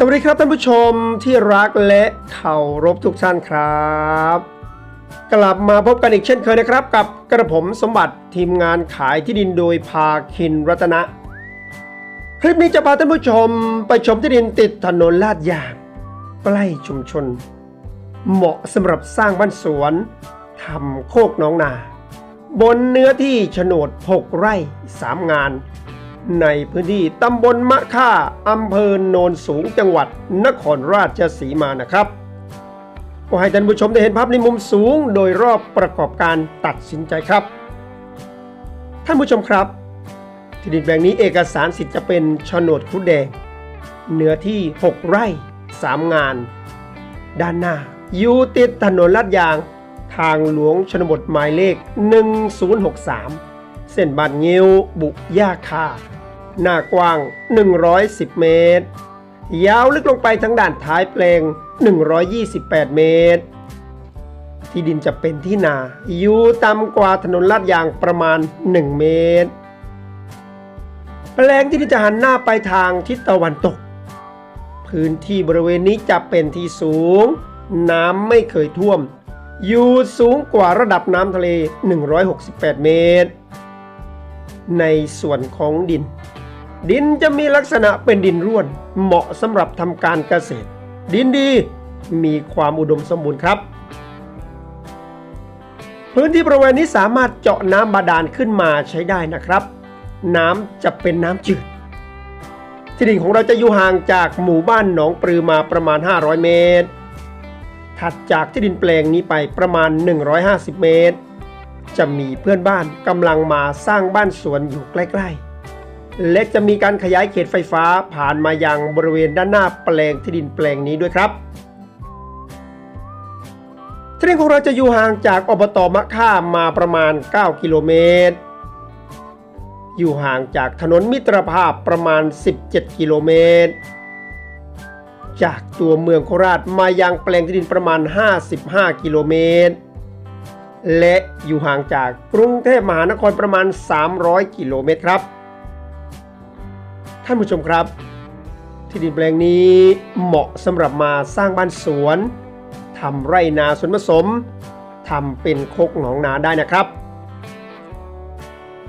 สวัสดีครับท่านผู้ชมที่รักและเคารพทุกท่านครับ กลับมาพบกันอีกเช่นเคยนะครับ กับกระผมสมบัติทีมงานขายที่ดินโดยพาคินรัตนะ คลิปนี้จะพาท่านผู้ชมไปชมที่ดินติดถนนลาดยางใกล้ชุมชน เหมาะสำหรับสร้างบ้านสวนทำโคกน้องนา บนเนื้อที่โฉนด 6 ไร่ 3 งาน ในพื้นที่ตำบลมะค่าอำเภอโนนสูงจังหวัดนครราชสีมานะครับก็ให้ท่านผู้ชมได้เห็นภาพในมุมสูง โดยรอบประกอบการตัดสินใจครับ ท่านผู้ชมครับ ที่ดินแปลงนี้เอกสารสิทธิ์จะเป็นโฉนดครุฑแดง เนื้อที่ 6 ไร่ 3 งาน ด้านหน้า อยู่ติดถนนลาดยาง ทางหลวงชนบทหมายเลข 1063 เส้นบานเงี้ยวบุย่าคา หน้ากว้าง 110 เมตร ยาวลึกลงไปทั้งด้านท้ายแปลง 128 เมตร ที่ดินจะเป็นที่นา อยู่ต่ำกว่าถนนลาดยางประมาณ 1 เมตร แปลงที่ดินจะหันหน้าไปทางทิศตะวันตก พื้นที่บริเวณนี้จะเป็นที่สูง น้ำไม่เคยท่วม อยู่สูงกว่าระดับน้ำทะเล 168 เมตรในส่วนของดิน ดินจะมีลักษณะเป็นดินร่วน เหมาะสำหรับทำการเกษตร ดินดีมีความอุดมสมบูรณ์ครับ พื้นที่บริเวณนี้สามารถเจาะน้ำบาดาลขึ้นมาใช้ได้นะครับ น้ำจะเป็นน้ำจืด ที่ดินของเราจะอยู่ห่างจากหมู่บ้านหนองปลือมาประมาณ 500 เมตร ถัดจากที่ดินแปลงนี้ไปประมาณ 150 เมตร จะมีเพื่อนบ้านกำลังมาสร้างบ้านสวนอยู่ใกล้ ๆ และจะมีการขยายเขตไฟฟ้าผ่านมายังบริเวณด้านหน้าแปลงที่ดินแปลงนี้ด้วยครับที่ดินของเราจะอยู่ห่างจากอบตมะค่ามาประมาณ 9 กิโลเมตร อยู่ห่างจากถนนมิตรภาพประมาณ 17 กิโลเมตร จากตัวเมืองโคราชมายังแปลงที่ดินประมาณ 55 กิโลเมตร และอยู่ห่างจากกรุงเทพมหานครประมาณ 300 กิโลเมตรครับ ท่านผู้ชมครับ ที่ดินแปลงนี้เหมาะสำหรับมาสร้างบ้านสวนทำไร่นาสวนผสมทำเป็นโคกหนองนาได้นะครับ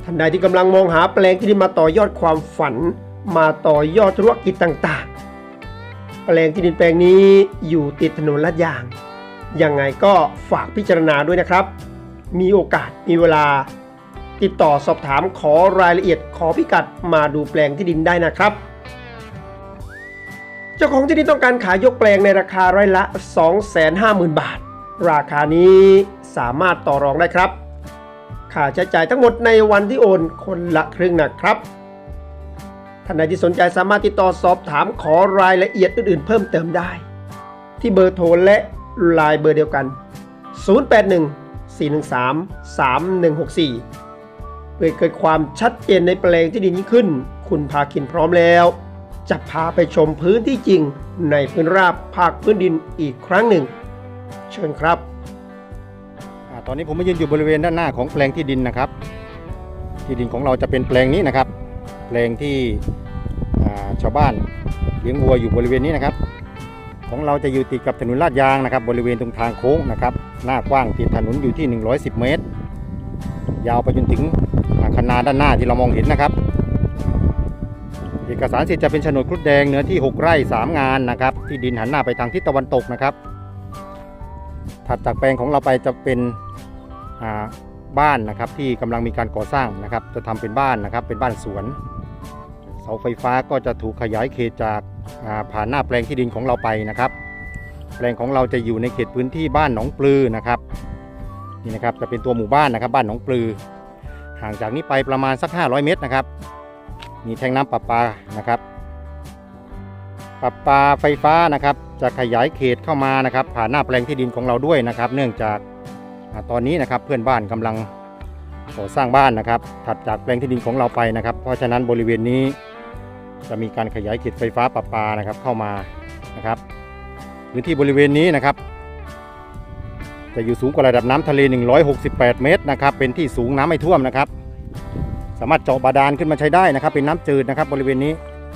ท่านใดที่กำลังมองหาแปลงที่ดินมาต่อยอดความฝัน มาต่อยอดธุรกิจต่างๆ แปลงที่ดินแปลงนี้อยู่ติดถนนลาดยางยังไงก็ฝากพิจารณาด้วยนะครับ มีโอกาสมีเวลา ติดต่อสอบถามขอรายละเอียดขอพิกัดมาดูแปลงที่ดินได้นะครับ เจ้าของที่ดินต้องการขายยกแปลงในราคาไร่ละ 250,000 บาท ราคานี้สามารถต่อรองได้ครับ ค่าใช้จ่ายทั้งหมดในวันที่โอนคนละครึ่งนะครับท่านใดที่สนใจสามารถติดต่อสอบถามขอรายละเอียดอื่นๆ เพิ่มเติมได้ ที่เบอร์โทรและไลน์เบอร์เดียวกัน 081 413 3164 เพื่อเกิดความชัดเจนในแปลงที่ดินยิ่งขึ้น คุณพาคินพร้อมแล้ว จะพาไปชมพื้นที่จริง ในพื้นราบภาคพื้นดินอีกครั้งหนึ่ง เชิญครับอตอนนี้ผมมายืนอยู่บริเวณด้านหน้าของแปลงที่ดินนะครับ ที่ดินของเราจะเป็นแปลงนี้นะครับ แปลงที่ชาวบ้านเลี้ยงวัวอยู่บริเวณนี้นะครับ ของเราจะอยู่ติดกับถนนลาดยางนะครับ บริเวณตรงทางโค้งนะครับ หน้ากว้างติดถนนอยู่ที่ 110 เมตร ยาวไปจนถึง คันนาด้านหน้าที่เรามองเห็นนะครับ เอกสารสิทธิ์จะเป็นโฉนดครุฑแดงเนื้อที่ 6 ไร่ 3 งานนะครับ ที่ดินหันหน้าไปทางทิศตะวันตกนะครับ ถัดจากแปลงของเราไปจะเป็นบ้านนะครับที่กำลังมีการก่อสร้างนะครับ จะทำเป็นบ้านนะครับเป็นบ้านสวน เสาไฟฟ้าก็จะถูกขยายเขตจากาผ่านหน้าแปลงที่ดินของเราไปนะครับ แปลงของเราจะอยู่ในเขตพื้นที่บ้านหนองปลือนะครับนี่นะครับจะเป็นตัวหมู่บ้านนะครับบ้านหนองปลือ ห่างจากนี้ไปประมาณสัก 500 เมตรนะครับ มีแทงน้ำประปานะครับประปาไฟฟ้านะครับ จะขยายเขตเข้ามานะครับ ผ่านหน้าแปลงที่ดินของเราด้วยนะครับ เนื่องจากตอนนี้นะครับเพื่อนบ้านกำลังก่อสร้างบ้านนะครับ ถัดจากแปลงที่ดินของเราไปนะครับ เพราะฉะนั้นบริเวณนี้จะมีการขยายเขตไฟฟ้าประปานะครับเข้ามานะครับพื้นที่บริเวณนี้นะครับ จะอยู่สูงกว่าระดับน้ำทะเล 168 เมตรนะครับ เป็นที่สูงน้ำไม่ท่วมนะครับ สามารถเจาะบาดาลขึ้นมาใช้ได้นะครับ เป็นน้ำจืดนะครับ บริเวณนี้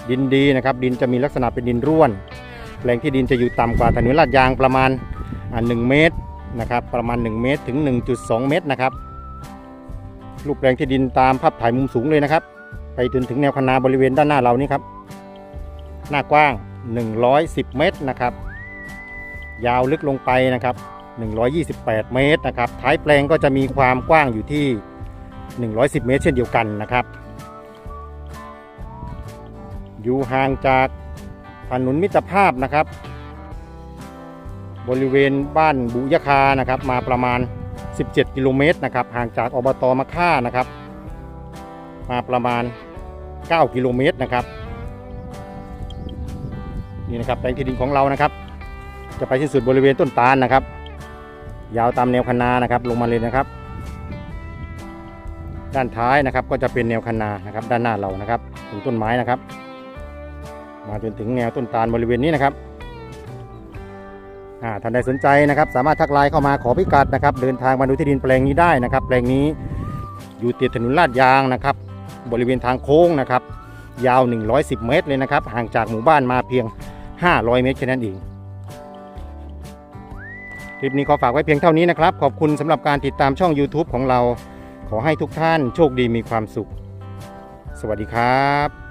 ดินดีนะครับ ดินจะมีลักษณะเป็นดินร่วนแปลงที่ดินจะอยู่ต่ำกว่าถนนลาดยางประมาณอ่า1เมตรนะครับ ประมาณ 1 เมตรถึง 1.2 เมตรนะครับรูปแปลงที่ดินตามภาพถ่ายมุมสูงเลยนะครับ ไปจนถึงแนวคันนาบริเวณด้านหน้าเรานี่ครับ หน้ากว้าง 110 เมตรนะครับ ยาวลึกลงไปนะครับ 128 เมตรนะครับ ท้ายแปลงก็จะมีความกว้างอยู่ที่ 110 เมตร เช่นเดียวกันนะครับ อยู่ห่างจากถนนมิตรภาพนะครับ บริเวณบ้านบุยคานะครับ มาประมาณ 17 กิโลเมตรนะครับ ห่างจากอบตมะค่านะครับ มาประมาณ 9 กิโลเมตรนะครับนี่นะครับแปลงที่ดินของเรานะครับ จะไปสิ้นสุดบริเวณต้นตาลนะครับ ยาวตามแนวคันนานะครับ ลงมาเลยนะครับ ด้านท้ายนะครับก็จะเป็นแนวคันนานะครับ ด้านหน้าเรานะครับถึงต้นไม้นะครับ มาจนถึงแนวต้นตาลบริเวณนี้นะครับอ่าท่านใดสนใจนะครับ สามารถทักไลน์เข้ามาขอพิกัดนะครับ เดินทางมาดูที่ดินแปลงนี้ได้นะครับ แปลงนี้อยู่ติดถนนลาดยางนะครับ บริเวณทางโค้งนะครับ ยาว 110 เมตรเลยนะครับ ห่างจากหมู่บ้านมาเพียง 500 เมตรแค่นั้นเอง ลิปนี้ขอฝากไว้เพียงเท่านี้นะครับ ขอบคุณสำหรับการติดตามช่อง YouTube ของเรา ขอให้ทุกท่านโชคดีมีความสุข สวัสดีครับ